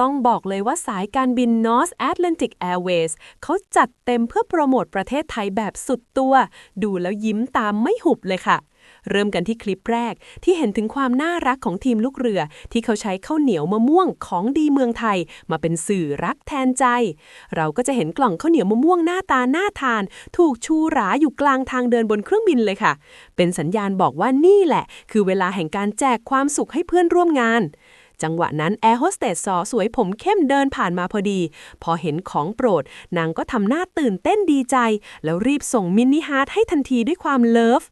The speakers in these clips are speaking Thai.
ต้องบอกเลยว่าสายการบิน North Atlantic Airways เขาจัดเต็มเพื่อโปรโมทประเทศไทยแบบสุดตัว ดูแล้วยิ้มตามไม่หุบเลยค่ะ เริ่มกันที่คลิปแรกที่เห็นถึงความน่ารักของทีมลูกเรือ ที่เขาใช้ข้าวเหนียวมะม่วงของดีเมืองไทย มาเป็นสื่อรักแทนใจ เราก็จะเห็นกล่องข้าวเหนียวมะม่วงหน้าตาน่าทาน ถูกชูหราอยู่กลางทางเดินบนเครื่องบินเลยค่ะ เป็นสัญญาณบอกว่านี่แหละ คือเวลาแห่งการแจกความสุขให้เพื่อนร่วมงาน จังหวะนั้นแอร์โฮสเตสสอสวยผมเข้มเดินผ่านมาพอดี พอเห็นของโปรด นางก็ทำหน้าตื่นเต้นดีใจ แล้วรีบส่งมินิฮาร์ทให้ทันทีด้วยความเลิฟ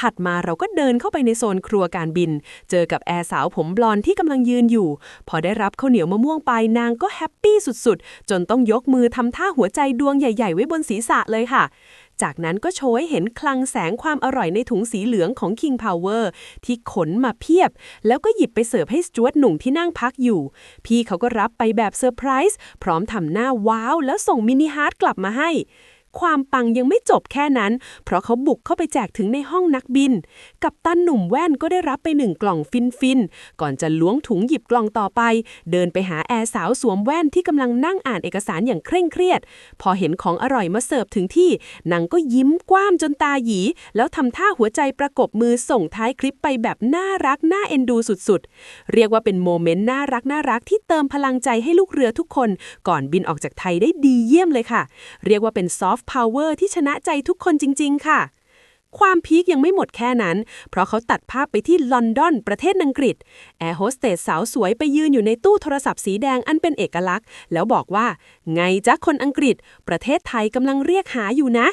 ถัดมาเราก็เดินเข้าไปในโซนครัวการบิน เจอกับแอร์สาวผมบลอนที่กำลังยืนอยู่ พอได้รับข้าวเหนียวมะม่วงไปนางก็แฮปปี้สุดๆ จนต้องยกมือทำท่าหัวใจดวงใหญ่ ๆ ไว้บนศีรษะเลยค่ะ จากนั้นก็โชว์ให้เห็นคลังแสงความอร่อยในถุงสีเหลืองของ King Power ที่ขนมาเพียบ แล้วก็หยิบไปเสิร์ฟให้สจวตหนุ่มที่นั่งพักอยู่ พี่เขาก็รับไปแบบเซอร์ไพรส์พร้อมทำหน้าว้าว แล้วส่งมินิฮาร์ดกลับมาให้ ความปังยังไม่จบแค่นั้น เพราะเขาบุกเข้าไปแจกถึงในห้องนักบิน กับตันหนุ่มแว่นก็ได้รับไปหนึ่งกล่องฟินฟินๆก่อนจะล้วงถุงหยิบกล่องต่อไป เดินไปหาแอร์สาวสวมแว่นที่กำลังนั่งอ่านเอกสารอย่างเคร่งเครียด พอเห็นของอร่อยมาเสิร์ฟถึงที่นางก็ยิ้มกว้ามจนตาหยี แล้วทำท่าหัวใจประกบมือส่งท้ายคลิปไปแบบน่ารักน่าเอ็นดูสุดๆ เรียกว่าเป็นโมเมนต์น่ารักน่ารักที่เติมพลังใจให้ลูกเรือทุกคน ก่อนบินออกจากไทยได้ดีเยี่ยมเลยค่ะ เรียกว่าเป็นซอฟต์พาวเวอร์ที่ชนะใจทุกคนจริง ๆ ค่ะ ความพีคยังไม่หมดแค่นั้น เพราะเขาตัดภาพไปที่ลอนดอน ประเทศอังกฤษ แอร์โฮสเตสสาวสวยไปยืนอยู่ในตู้โทรศัพท์สีแดงอันเป็นเอกลักษณ์ แล้วบอกว่า ไงจ๊ะคนอังกฤษ ประเทศไทยกำลังเรียกหาอยู่นะ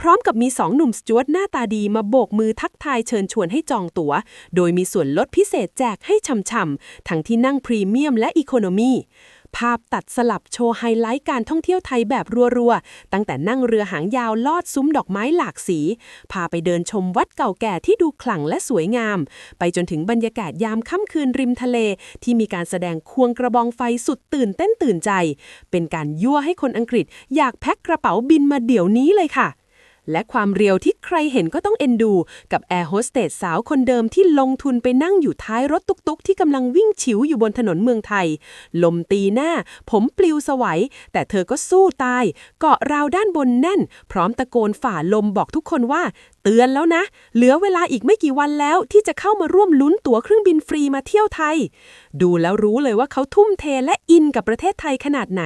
พร้อมกับมีสองหนุ่มสจวตหน้าตาดีมาโบกมือทักทายเชิญชวนให้จองตั๋ว โดยมีส่วนลดพิเศษแจกให้ช่ำๆ ทั้งที่นั่งพรีเมียมและอีโคโนมี ภาพตัดสลับโชว์ไฮไลท์การท่องเที่ยวไทยแบบรัวๆ ตั้งแต่นั่งเรือหางยาวลอดซุ้มดอกไม้หลากสี พาไปเดินชมวัดเก่าแก่ที่ดูขลังและสวยงาม ไปจนถึงบรรยากาศยามค่ำคืนริมทะเล ที่มีการแสดงควงกระบองไฟสุดตื่นเต้นตื่นใจ เป็นการยั่วให้คนอังกฤษ อยากแพ็คกระเป๋าบินมาเดี๋ยวนี้เลยค่ะ และความเรียวที่ใครเห็นก็ต้องเอ็นดู กับแอร์โฮสเตสสาวคนเดิมที่ลงทุนไปนั่งอยู่ท้ายรถตุกๆ ที่กำลังวิ่งฉิวอยู่บนถนนเมืองไทย ลมตีหน้า ผมปลิวสวัย แต่เธอก็สู้ตาย เกาะราวด้านบนแน่น พร้อมตะโกนฝ่าลมบอกทุกคนว่า เตือนแล้วนะ เหลือเวลาอีกไม่กี่วันแล้วที่จะเข้ามาร่วมลุ้นตั๋วเครื่องบินฟรีมาเที่ยวไทย ดูแล้วรู้เลยว่าเขาทุ่มเทและอินกับประเทศไทยขนาดไหน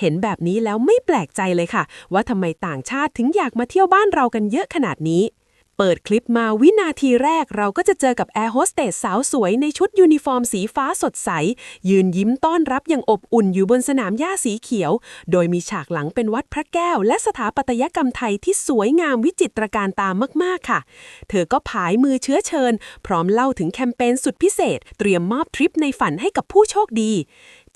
เห็นแบบนี้แล้วไม่แปลกใจเลยค่ะ ว่าทำไมต่างชาติถึงอยากมาเที่ยวบ้านเรากันเยอะขนาดนี้ เปิดคลิปมาวินาทีแรกเราก็จะเจอกับแอร์โฮสเตสสาวสวยในชุดยูนิฟอร์มสีฟ้าสดใส ยืนยิ้มต้อนรับอย่างอบอุ่นอยู่บนสนามหญ้าสีเขียว โดยมีฉากหลังเป็นวัดพระแก้ว และสถาปัตยกรรมไทยที่สวยงามวิจิตรการตามมากๆค่ะ เธอก็ผายมือเชื้อเชิญ พร้อมเล่าถึงแคมเปญสุดพิเศษ เตรียมมอบทริปในฝันให้กับผู้โชคดี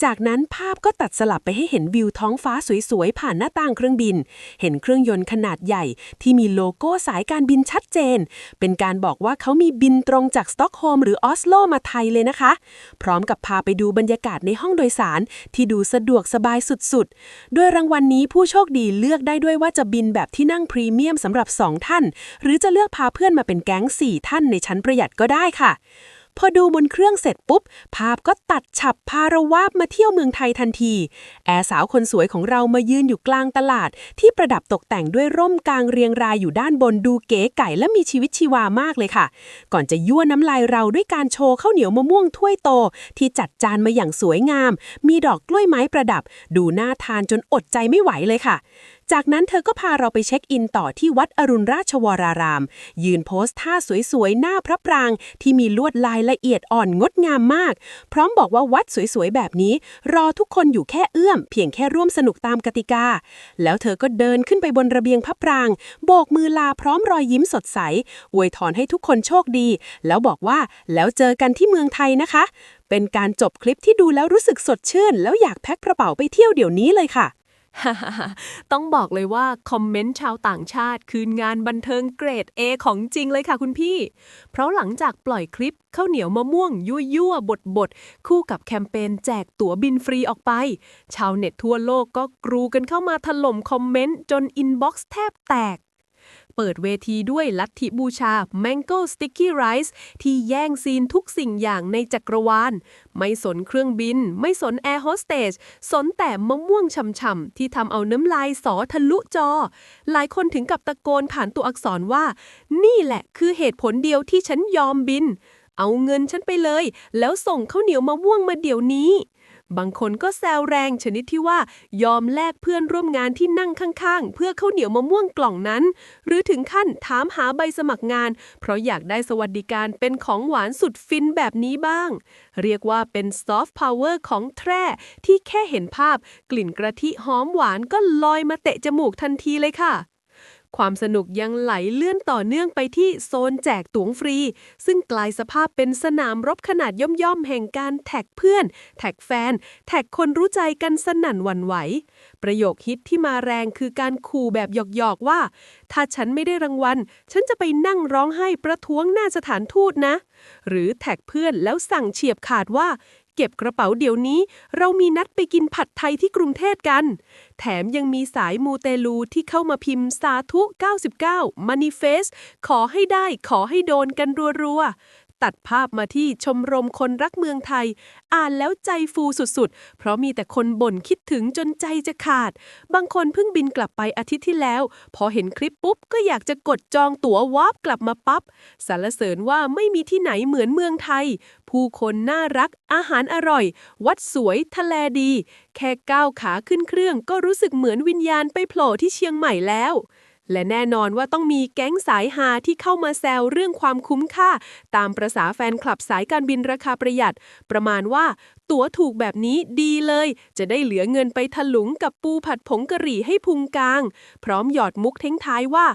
จากนั้นภาพก็ตัดสลับไปให้เห็นวิวท้องฟ้าสวยๆ ผ่านหน้าต่างเครื่องบิน เห็นเครื่องยนต์ขนาดใหญ่ ที่มีโลโก้สายการบินชัดเจน เป็นการบอกว่าเขามีบินตรงจากสต็อกโฮล์มหรือออสโลมาไทยเลยนะคะ พร้อมกับพาไปดูบรรยากาศในห้องโดยสาร ที่ดูสะดวกสบายสุดๆ ด้วยรางวัลนนี้ผู้โชคดีเลือกได้ด้วยว่าจะบินแบบที่นั่งพรีเมียมสำหรับ 2 ท่าน หรือจะเลือกพาเพื่อนมาเป็นแก๊ง 4 ท่านในชั้นประหยัดก็ได้ค่ะ พอดูบนเครื่องเสร็จปุ๊บ ภาพก็ตัดฉับพาราวาบมาเที่ยวเมืองไทยทันที แอร์สาวคนสวยของเรามายืนอยู่กลางตลาด ที่ประดับตกแต่งด้วยร่มกลางเรียงรายอยู่ด้านบนดูเก๋ไก่และมีชีวิตชีวามากเลยค่ะ ก่อนจะยั่วน้ำลายเราด้วยการโชว์ข้าวเหนียวมะม่วงถ้วยโต ที่จัดจานมาอย่างสวยงาม มีดอกกล้วยไม้ประดับ ดูน่าทานจนอดใจไม่ไหวเลยค่ะ จากนั้นเธอก็พาเราไปเช็คอินต่อที่วัดอรุณราชวราราม ยืนโพสท่าสวยๆ หน้าพระปราง ที่มีลวดลายละเอียดอ่อนงดงามมาก พร้อมบอกว่าวัดสวยๆ แบบนี้ รอทุกคนอยู่แค่เอื้อม เพียงแค่ร่วมสนุกตามกติกา แล้วเธอก็เดินขึ้นไปบนระเบียงพระปราง โบกมือลาพร้อมรอยยิ้มสดใสอวยถอนให้ทุกคนโชคดี แล้วบอกว่าแล้วเจอกันที่เมืองไทยนะคะ เป็นการจบคลิปที่ดูแล้วรู้สึกสดชื่น แล้วอยากแพ็คกระเป๋าไปเที่ยวเดี๋ยวนี้เลยค่ะ ต้องบอกเลยว่า คอมเมนต์ชาวต่างชาติ คืนงานบันเทิงเกรด A ของจริงเลยค่ะคุณพี่ เพราะหลังจากปล่อยคลิปข้าวเหนียวมะม่วง ยั่วยั่วบดบดๆคู่กับแคมเปญแจกตั๋วบินฟรีออกไป ชาวเน็ตทั่วโลกก็กรูกันเข้ามาถล่มคอมเมนต์จนอินบ็อกซ์แทบแตก เปิดเวทีด้วยลัทธิบูชา Mango Sticky Rice ที่แย่งซีนทุกสิ่งอย่างในจักรวาล ไม่สนเครื่องบิน ไม่สนแอร์โฮสเตส สนแต่มะม่วงช่ำๆ ที่ทำเอาน้ำลายสอทะลุจอ หลายคนถึงกับตะโกนผ่านตัวอักษรว่า นี่แหละคือเหตุผลเดียวที่ฉันยอมบิน เอาเงินฉันไปเลย แล้วส่งข้าวเหนียวมะม่วงมาเดี๋ยวนี้ บางคนก็แซวแรงชนิดที่ว่ายอมแลกเพื่อนร่วมงานที่นั่งข้างๆ เพื่อข้าวเหนียวมะม่วงกล่องนั้น หรือถึงขั้นถามหาใบสมัครงาน เพราะอยากได้สวัสดิการเป็นของหวานสุดฟินแบบนี้บ้าง เรียกว่าเป็นซอฟต์พาวเวอร์ของแทร่ที่แค่เห็นภาพ กลิ่นกระทิหอมหวานก็ลอยมาเตะจมูกทันทีเลยค่ะ ความสนุกยังไหลเลื่อนต่อเนื่องไปที่โซนแจกตั๋วฟรี ซึ่งกลายสภาพเป็นสนามรบขนาดย่อมๆแห่งการแท็กเพื่อน แท็กแฟน แท็กคนรู้ใจกันสนั่นหวั่นไหว ประโยคฮิตที่มาแรงคือการขู่แบบหยอกๆว่า ถ้าฉันไม่ได้รางวัล ฉันจะไปนั่งร้องไห้ประท้วงหน้าสถานทูตนะ หรือแท็กเพื่อนแล้วสั่งเฉียบขาดว่า เก็บกระเป๋าเดี๋ยวนี้ เรามีนัดไปกินผัดไทยที่กรุงเทพกัน แถมยังมีสายมูเตลูที่เข้ามาพิมพ์สาธุ 99 Manifest ขอให้ได้ขอให้โดนกันรัวๆ ตัดภาพมาที่ชมรมคนรักเมืองไทย อ่านแล้วใจฟูสุดๆ เพราะมีแต่คนบ่นคิดถึงจนใจจะขาด บางคนเพิ่งบินกลับไปอาทิตย์ที่แล้ว พอเห็นคลิปปุ๊บ ก็อยากจะกดจองตั๋ววาร์ปกลับมาปั๊บสรรเสริญว่าไม่มีที่ไหนเหมือนเมืองไทย ผู้คนน่ารัก อาหารอร่อย วัดสวย ทะเลดี แค่ก้าวขาขึ้นเครื่องก็รู้สึกเหมือนวิญญาณไปโผล่ที่เชียงใหม่แล้ว และแน่นอนว่าต้องมีแก๊งสายฮาที่เข้ามาแซวเรื่องความคุ้มค่า ตามประษาแฟนคลับสายการบินราคาประหยัด ประมาณว่าตั๋วถูกแบบนี้ดีเลย จะได้เหลือเงินไปถลุงกับปูผัดผงกะหรี่ให้พุงกลาง พร้อมหยอดมุกเท้งท้ายว่า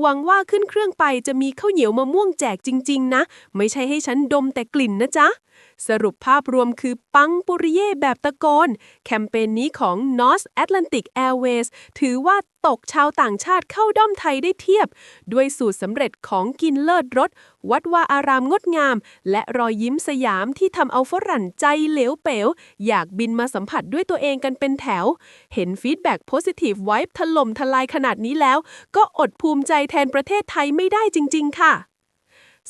หวังว่าขึ้นเครื่องไปจะมีข้าวเหนียวมะม่วงแจกจริง ๆ นะ ไม่ใช่ให้ฉันดมแต่กลิ่นนะจ๊ะ สรุปภาพรวมคือปังปุริเย่แบบตะโกน แคมเปญนี้ของ North Atlantic Airways ถือว่าตกชาวต่างชาติเข้าด้อมไทยได้เทียบ ด้วยสูตรสำเร็จของกินเลิศรสวัดวาอารามงดงาม และรอยยิ้มสยามที่ทำเอาฝรั่งใจเหลวเป๋ว อยากบินมาสัมผัสด้วยตัวเองกันเป็นแถว เห็นฟีดแบ็กโพสิทีฟไวท์ถล่มทลายขนาดนี้แล้ว ก็อดภูมิใจแทนประเทศไทยไม่ได้จริง ๆ ค่ะ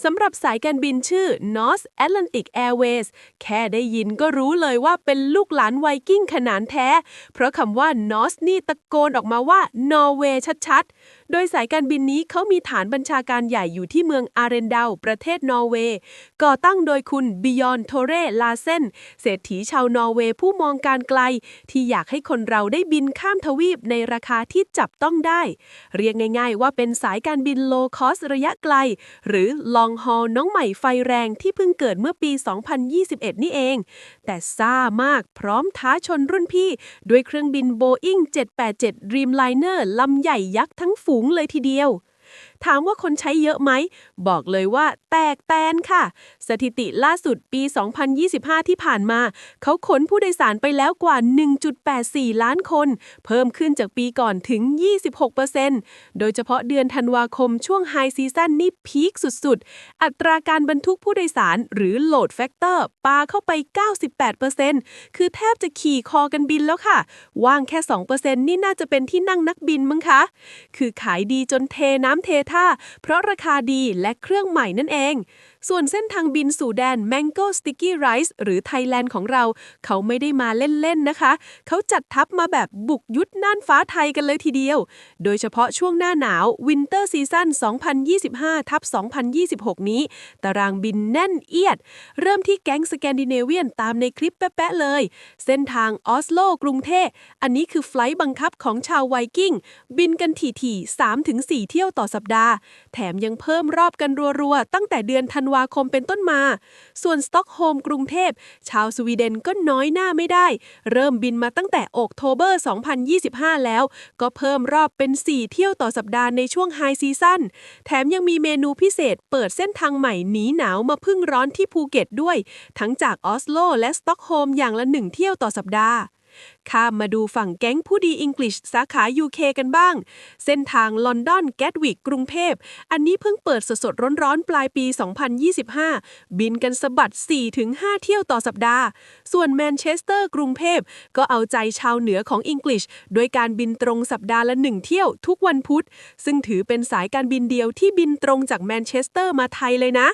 สำหรับสายการบินชื่อ North Atlantic Airways แค่ได้ยินก็รู้เลยว่าเป็นลูกหลานไวกิ้งขนานแท้ เพราะคำว่า North นี่ตะโกนออกมาว่า Norway ชัดๆ โดยสายการบินนี้เขามีฐานบัญชาการใหญ่อยู่ที่เมืองอาเรนดาวประเทศนอร์เวย์ ก่อตั้งโดยคุณบิยอนโทเรลาเซนเศรษฐีชาวนอร์เวย์ผู้มองการไกล ที่อยากให้คนเราได้บินข้ามทวีปในราคาที่จับต้องได้ เรียกง่ายๆ ว่าเป็นสายการบินโลคอสระยะไกล หรือลองฮอลน้องใหม่ไฟแรงที่เพิ่งเกิดเมื่อปี 2021 นี่เอง แต่ซ่ามากพร้อมท้าชนรุ่นพี่ ด้วยเครื่องบิน Boeing 787 Dreamliner ลำใหญ่ยักษ์ทั้งฝูงเลยทีเดียว ถามว่าคนใช้เยอะไหม บอกเลยว่าแตกแตนค่ะ สถิติล่าสุดปี 2025 ที่ผ่านมา เขาขนผู้โดยสารไปแล้วกว่า 1.84 ล้านคน เพิ่มขึ้นจากปีก่อนถึง 26%โดยเฉพาะเดือนธันวาคมช่วงไฮซีซั่นนี่พีคสุดๆ อัตราการบรรทุกผู้โดยสารหรือโหลดแฟกเตอร์ปาเข้าไป 98%คือแทบจะขี่คอกันบินแล้วค่ะ ว่างแค่ 2%นี่น่าจะเป็นที่นั่งนักบินมั้งคะ คือขายดีจนเทน้ำเทท่า เพราะราคาดีและเครื่องใหม่นั่นเอง ส่วนเส้นทางบินสู่แดน Mango Sticky Rice หรือไทยแลนด์ของเรา เขาไม่ได้มาเล่น ๆ นะคะ เขาจัดทัพมาแบบบุกยุทธน่านฟ้าไทยกันเลยทีเดียว โดยเฉพาะช่วงหน้าหนาว Winter Season 2025ทับ2026 นี้ ตารางบินแน่นเอียด เริ่มที่แก๊งสแกนดิเนเวียนตามในคลิปแป๊ะ ๆ เลย เส้นทางออสโลกรุงเทพอันนี้คือไฟล์บังคับของชาวไวกิ้ง บินกันถี่ๆ3-4 เที่ยวต่อสัปดาห์ แถมยังเพิ่มรอบกันรัว ๆ ตั้งแต่เดือนธันวาวาคมเป็นต้นมา ส่วนสต็อกโฮมกรุงเทพ ชาวสวีเดนก็น้อยหน้าไม่ได้ เริ่มบินมาตั้งแต่โอกโทเบอร์ 2025 แล้ว ก็เพิ่มรอบเป็น 4 เที่ยวต่อสัปดาห์ในช่วงไฮซีซั่น แถมยังมีเมนูพิเศษเปิดเส้นทางใหม่หนีหนาวมาพึ่งร้อนที่ภูเก็ตด้วย ทั้งจากออสโลและสต็อกโฮมอย่างละหนึ่งเที่ยวต่อสัปดาห์ข้ามมาดูฝั่งแก๊งผู้ดีอังกฤษสาขา UK กันบ้าง เส้นทางลอนดอนแกตวิกกรุงเทพ อันนี้เพิ่งเปิดสดๆร้อนๆ ปลายปี 2025 บินกันสะบัด 4-5 เที่ยวต่อสัปดาห์ ส่วนแมนเชสเตอร์กรุงเทพ ก็เอาใจชาวเหนือของอังกฤษโดยการบินตรงสัปดาห์ละ 1 เที่ยวทุกวันพุธ ซึ่งถือเป็นสายการบินเดียวที่บินตรงจากแมนเชสเตอร์มาไทยเลยนะ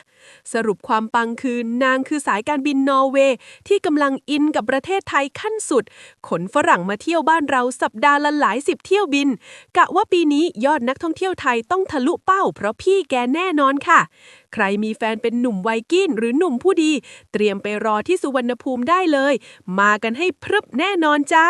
สรุปความปังคือนางคือสายการบินนอร์เวย์ที่กำลังอินกับประเทศไทยขั้นสุดขนฝรั่งมาเที่ยวบ้านเราสัปดาห์ละหลายสิบเที่ยวบิน กะว่าปีนี้ยอดนักท่องเที่ยวไทยต้องทะลุเป้า เพราะพี่แกแน่นอนค่ะ ใครมีแฟนเป็นหนุ่มไวกิ้นหรือหนุ่มผู้ดี เตรียมไปรอที่สุวรรณภูมิได้เลย มากันให้พรึบแน่นอนจ้า